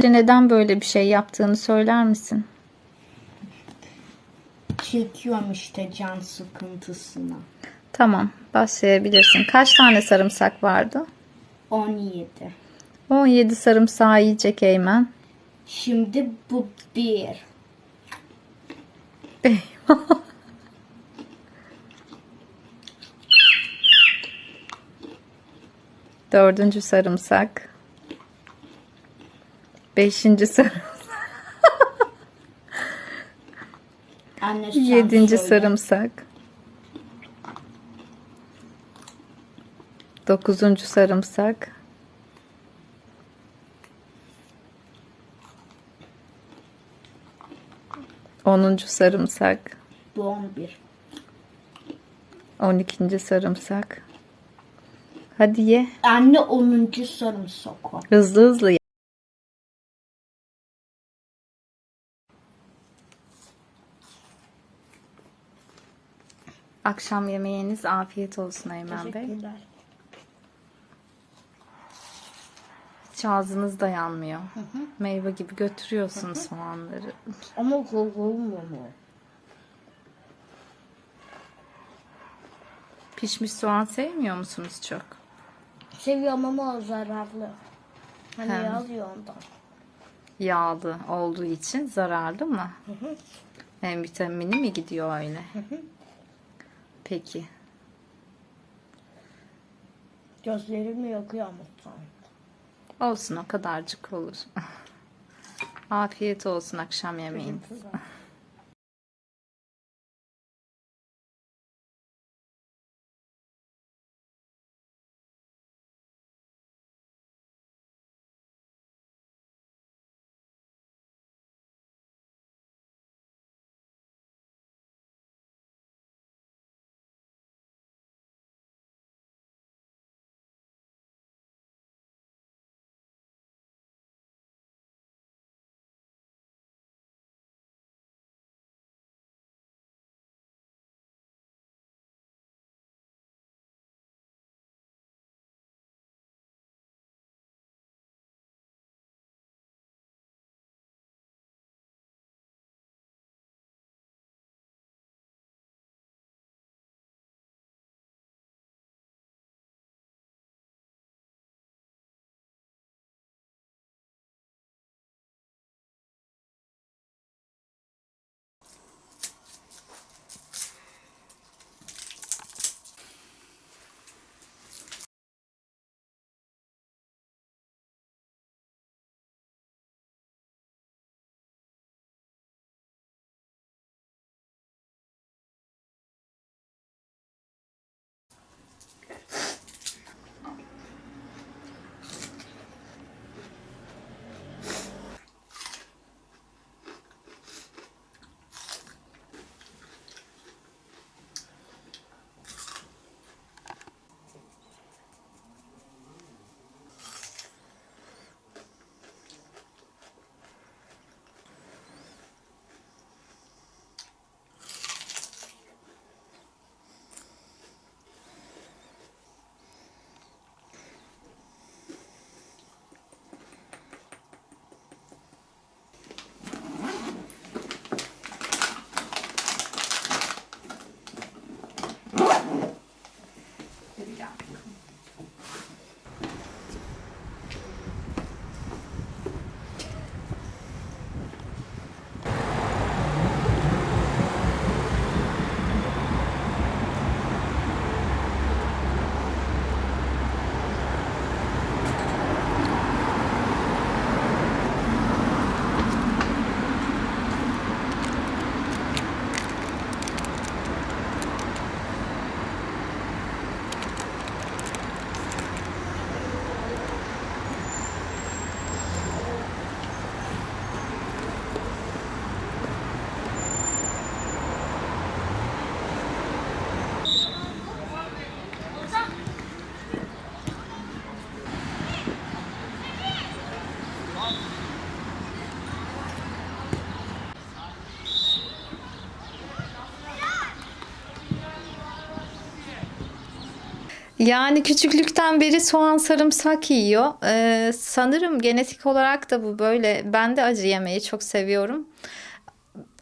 önce neden böyle bir şey yaptığını söyler misin? Çekiyorum işte can sıkıntısına. Tamam, başlayabilirsin. Kaç tane sarımsak vardı? 17. 17 sarımsağı yiyecek Eymen. Şimdi bu bir. Dördüncü sarımsak. Beşinci sarımsak. Yedinci sarımsak. Dokuzuncu sarımsak. Onuncu sarımsak. Bu 11. On ikinci sarımsak. Hadi ye. Anne 10. sarımsak o. Hızlı hızlı ye. Akşam yemeğiniz afiyet olsun Eymen Bey. Teşekkürler. Hiç ağzınız dayanmıyor. Meyve gibi götürüyorsunuz soğanları. Ama korkulmuyor mu? Pişmiş soğan sevmiyor musunuz çok? Seviyorum ama zararlı. Hani He. yazıyor ondan. Yağlı olduğu için zararlı mı? Hem vitamini mi gidiyor öyle? Peki. Gözlerimi yakıyor muhtemelen. Olsun o kadarcık olur. Afiyet olsun akşam yemeğin. Yani küçüklükten beri soğan sarımsak yiyor. Ee, sanırım genetik olarak da bu böyle. Ben de acı yemeyi çok seviyorum.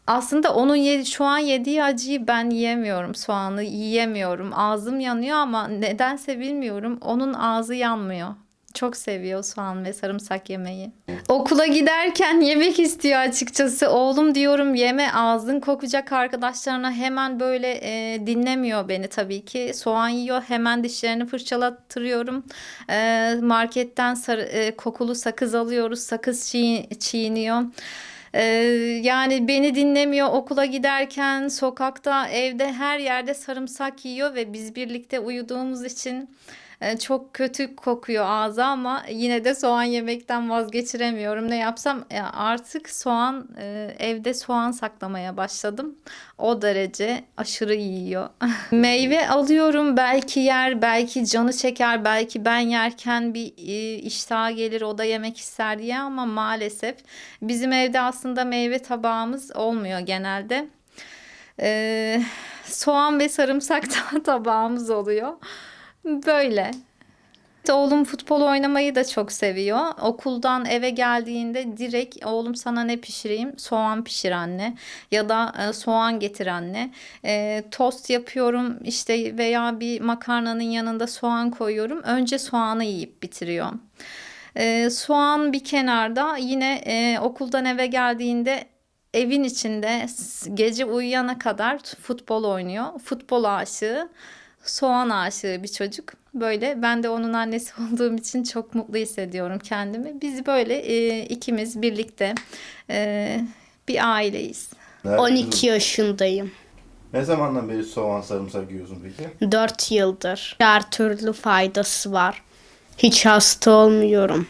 Aslında onun yedi, şu an yediği acıyı ben yiyemiyorum. Soğanı yiyemiyorum. Ağzım yanıyor ama nedense bilmiyorum. Onun ağzı yanmıyor. Çok seviyor soğan ve sarımsak yemeyi. Okula giderken yemek istiyor açıkçası. Oğlum diyorum yeme ağzın kokacak arkadaşlarına hemen böyle e, dinlemiyor beni tabii ki. Soğan yiyor hemen dişlerini fırçalattırıyorum. E, marketten sarı, e, kokulu sakız alıyoruz. Sakız çiğ- çiğniyor. Ee, yani beni dinlemiyor okula giderken sokakta evde her yerde sarımsak yiyor ve biz birlikte uyuduğumuz için çok kötü kokuyor ağzı ama yine de soğan yemekten vazgeçiremiyorum. Ne yapsam E, artık soğan e, evde soğan saklamaya başladım. O derece aşırı yiyor. Meyve alıyorum belki yer belki canı çeker belki ben yerken bir e, iştah gelir o da yemek ister diye ama maalesef bizim evde aslında meyve tabağımız olmuyor genelde. Ee, soğan ve sarımsak ta- tabağımız oluyor. Böyle. Oğlum futbol oynamayı da çok seviyor. Okuldan eve geldiğinde direkt oğlum sana ne pişireyim? Soğan pişir anne. Ya da e, soğan getir anne. E, tost yapıyorum işte veya bir makarnanın yanında soğan koyuyorum. Önce soğanı yiyip bitiriyor. E, soğan bir kenarda yine e, okuldan eve geldiğinde evin içinde gece uyuyana kadar futbol oynuyor. Futbol aşığı, soğan aşığı bir çocuk. Böyle ben de onun annesi olduğum için çok mutlu hissediyorum kendimi. Biz böyle e, ikimiz birlikte e, bir aileyiz. Nerede 12 kızım? yaşındayım. Ne zamandan beri soğan sarımsak yiyorsun peki? 4 yıldır. Her türlü faydası var. Hiç hasta olmuyorum.